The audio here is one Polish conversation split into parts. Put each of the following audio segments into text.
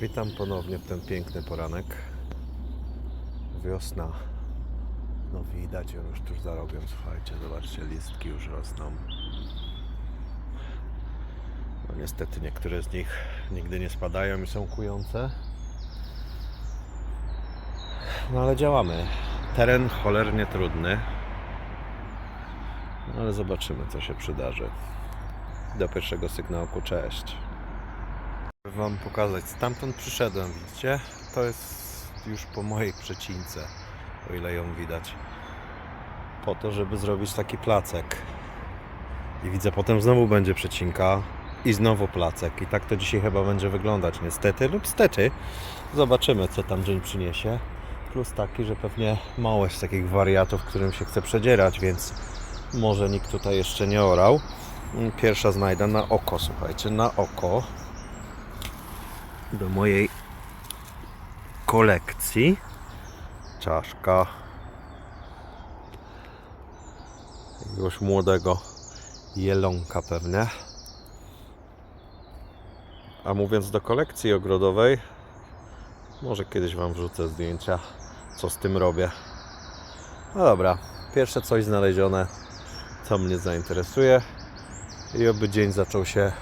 Witam ponownie w ten piękny poranek. Wiosna. No widać, ją już tuż za rogiem, słuchajcie, zobaczcie, listki już rosną. No niestety niektóre z nich nigdy nie spadają i są kujące. No ale działamy. Teren cholernie trudny. No ale zobaczymy, co się przydarzy. Do pierwszego sygnałku, cześć. Wam pokazać, stamtąd przyszedłem, widzicie? To jest już po mojej przecince, o ile ją widać. Po to, żeby zrobić taki placek. I widzę, potem znowu będzie przecinka i znowu placek. I tak to dzisiaj chyba będzie wyglądać, niestety lub stety. Zobaczymy, co tam dzień przyniesie. Plus taki, że pewnie mało jest takich wariatów, którym się chce przedzierać, więc może nikt tutaj jeszcze nie orał. Pierwsza znajdę na oko, słuchajcie, na oko do mojej kolekcji. Czaszka jakiegoś młodego jelonka pewnie. A mówiąc do kolekcji ogrodowej, może kiedyś Wam wrzucę zdjęcia, co z tym robię. No dobra, pierwsze coś znalezione, co mnie zainteresuje i oby dzień zaczął się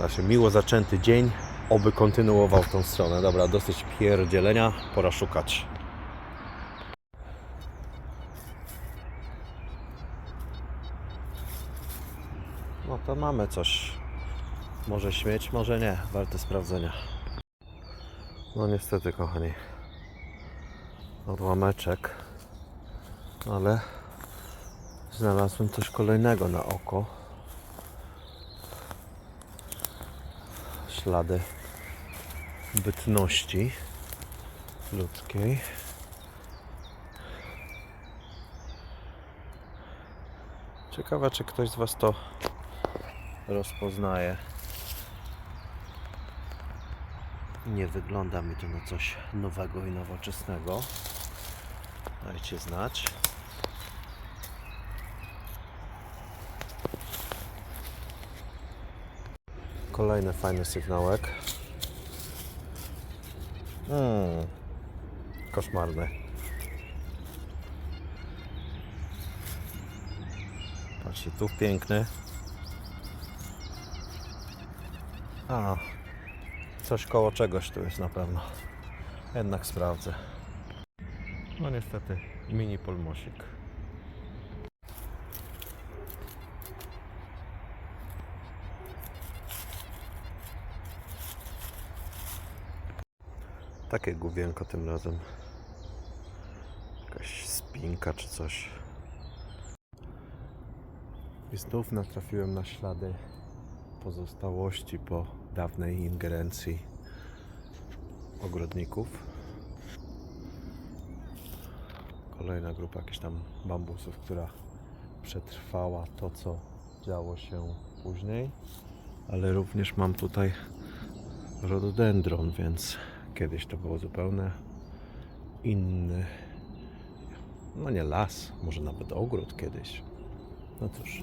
Właśnie miło zaczęty dzień, oby kontynuował tą stronę. Dobra, dosyć pierdzielenia, pora szukać. No to mamy coś. Może śmieć, może nie. Warte sprawdzenia. No niestety, kochani. Odłameczek. Ale znalazłem coś kolejnego na oko. Ślady bytności ludzkiej. Ciekawe, czy ktoś z Was to rozpoznaje. Nie wygląda mi to na coś nowego i nowoczesnego. Dajcie znać. Kolejny fajny sygnałek. Hmm. Koszmarny. Patrzcie, tu piękny. A, coś koło czegoś tu jest na pewno. Jednak sprawdzę. No niestety, mini polmosik. Takie główienko tym razem. Jakaś spinka czy coś. I znów natrafiłem na ślady pozostałości po dawnej ingerencji ogrodników. Kolejna grupa jakichś tam bambusów, która przetrwała to, co działo się później. Ale również mam tutaj rododendron, więc Kiedyś to było zupełnie inny, no nie las, może nawet ogród kiedyś. No cóż,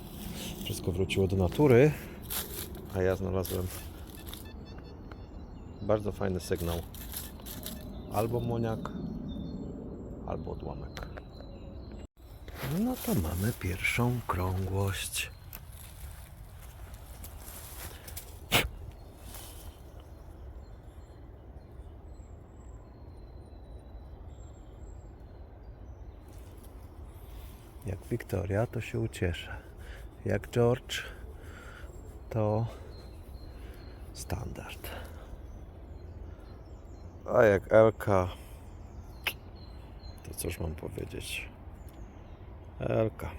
wszystko wróciło do natury, a ja znalazłem bardzo fajny sygnał. Albo moniak, albo odłamek. No to mamy pierwszą krągłość. Jak Wiktoria, to się ucieszę. Jak George, to standard. A jak Elka, to cóż mam powiedzieć? Elka.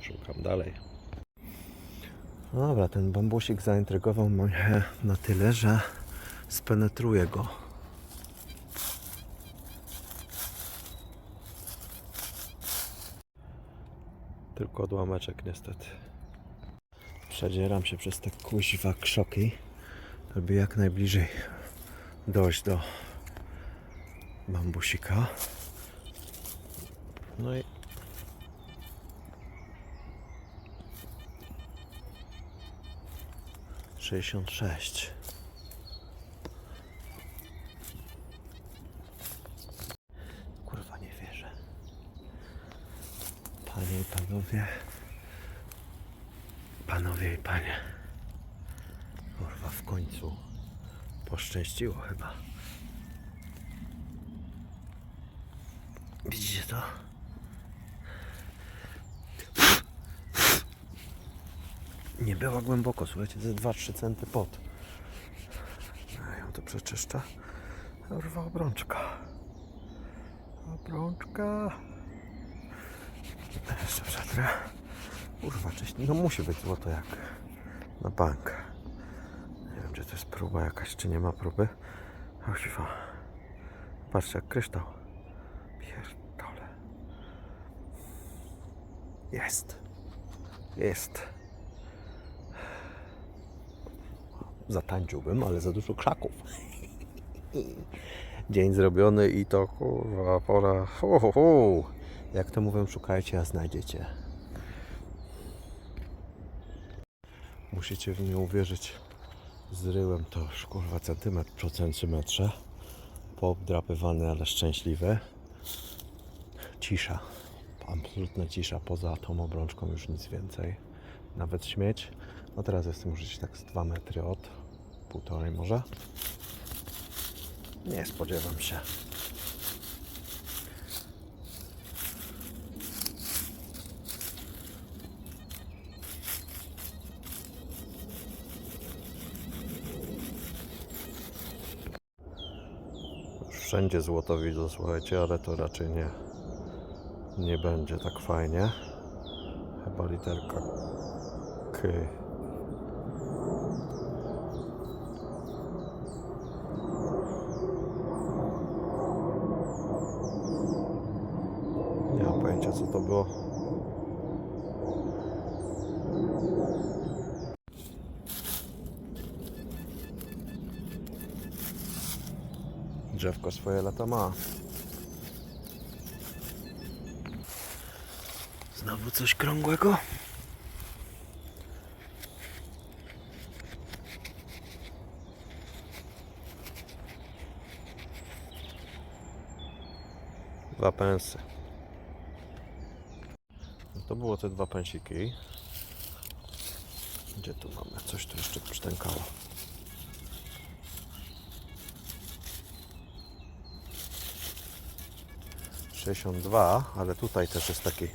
Szukam dalej. No Dobra, ten bambusik zaintrygował mnie na tyle, że spenetruję go. Tylko odłameczek niestety. Przedzieram się przez te kuźwa krzoki, żeby jak najbliżej dojść do bambusika. No i 66. Kurwa, Panie i panowie. Panowie i panie. Kurwa, w końcu poszczęściło chyba. Widzicie to? Nie była głęboko, słuchajcie, ze 2-3 centy pod. A ją to przeczyszcza. Kurwa, obrączka. Obrączka. Jeszcze przetrę. Kurwa, cześć. No musi być złoto jak na bank. Nie wiem, czy to jest próba jakaś, czy nie ma próby. Kuźwa. Patrzcie, jak kryształ. Pierdole. Jest. Jest. Zatańczyłbym, ale za dużo krzaków. Dzień zrobiony i to kurwa pora. Hu, hu, hu. Jak to mówią, szukajcie, a znajdziecie. Musicie w mnie uwierzyć. Zryłem to już kurwa centymetr po centymetrze. Poobdrapywany, ale szczęśliwy. Cisza. Absolutna cisza. Poza tą obrączką już nic więcej. Nawet śmieć. No teraz jestem już tak z 2 metry od półtorej może. Nie spodziewam się. Wszędzie złoto widzę, słuchajcie, ale to raczej nie, nie będzie tak fajnie. Chyba literka K. Nie mam pojęcia co to było. Drzewko swoje lata ma. Znowu coś krągłego? Dwa pensy. No to było te dwa pensiki. Gdzie tu mamy? Coś tu jeszcze przytękało. Sześćdziesiąt dwa, ale tutaj też jest taki.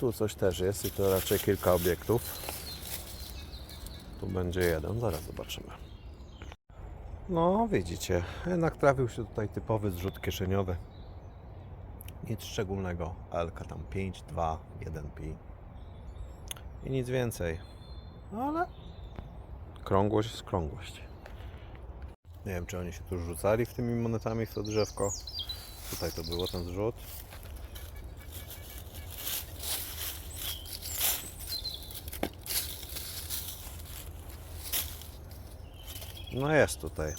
Tu coś też jest i to raczej kilka obiektów. Tu będzie jeden, zaraz zobaczymy. No, widzicie, jednak trafił się tutaj typowy zrzut kieszeniowy. Nic szczególnego. Alka tam 5, 2, 1 pi. I nic więcej. Ale krągłość jest krągłość. Nie wiem, czy oni się tu rzucali w tymi monetami w to drzewko. Tutaj to było ten zrzut. No jest tutaj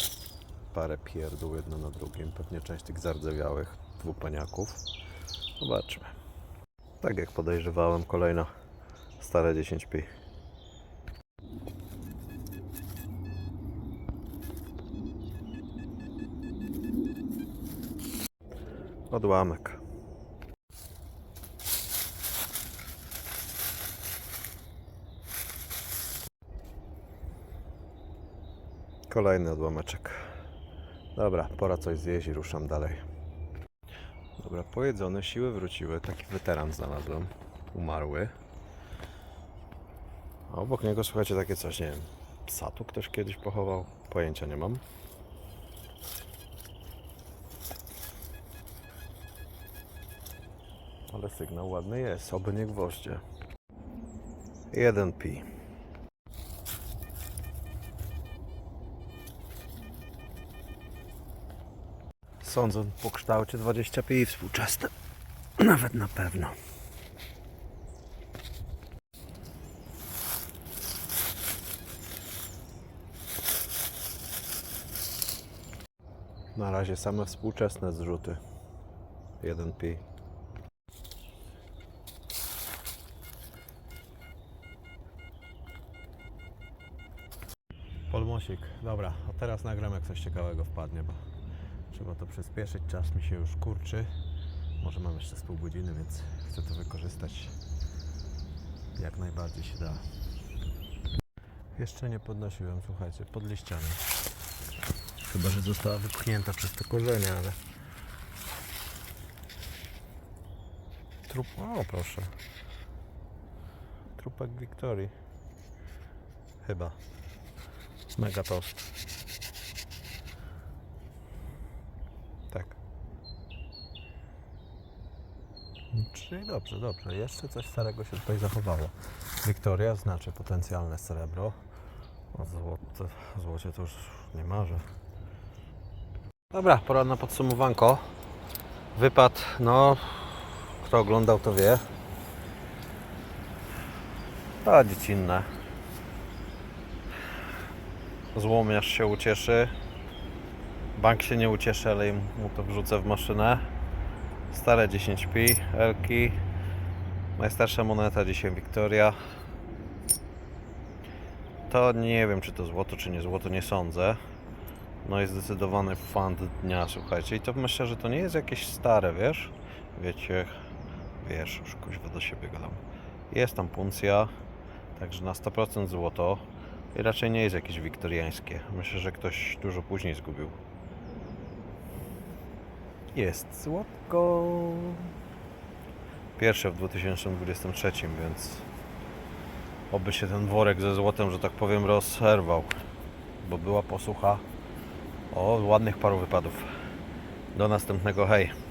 parę pierdół jedno na drugim. Pewnie część tych zardzewiałych dwupaniaków. Zobaczmy. Tak jak podejrzewałem, kolejna stare 10 pi. Odłamek. Kolejny odłameczek. Dobra, pora coś zjeść i ruszam dalej. Dobra, pojedzone, siły wróciły. Taki weteran znalazłem. Umarły. A obok niego słuchajcie takie coś, nie wiem. Psa tu ktoś kiedyś pochował? Pojęcia nie mam. Ale sygnał ładny jest, oby nie gwoździe. 1 pi. Sądzę po kształcie 20 pi współczesne. Nawet na pewno. Na razie same współczesne zrzuty. 1 Plusik. Dobra, a teraz nagram jak coś ciekawego wpadnie, bo trzeba to przyspieszyć. Czas mi się już kurczy. Może mam jeszcze z pół godziny, więc chcę to wykorzystać jak najbardziej się da. Jeszcze nie podnosiłem, słuchajcie, pod liściami. Chyba, że została wypchnięta przez te korzenie, ale... Trup... O, proszę. Trupek Wiktorii. Chyba. Mega tost. Tak. Czyli dobrze, dobrze. Jeszcze coś starego się tutaj zachowało. Wiktoria znaczy potencjalne srebro. Złote, złocie to już nie marzę. Dobra, pora na podsumowanko. Wypad, no, kto oglądał to wie. A dziecinne. Złomiarz się ucieszy. Bank się nie ucieszy, ale mu to wrzucę w maszynę. Stare 10 pi, Elki. Najstarsza moneta dzisiaj Wiktoria. To nie wiem, czy to złoto, czy nie złoto, nie sądzę. No i zdecydowany fan dnia, słuchajcie. I to myślę, że to nie jest jakieś stare, wiesz? Wiecie, wiesz, już kuźwa do siebie gadam. Jest tam puncja, także na 100% złoto. I raczej nie jest jakieś wiktoriańskie. Myślę, że ktoś dużo później zgubił. Jest złotko. Pierwsze w 2023, więc oby się ten worek ze złotem, że tak powiem, rozerwał. Bo była posłucha o ładnych paru wypadów. Do następnego, hej.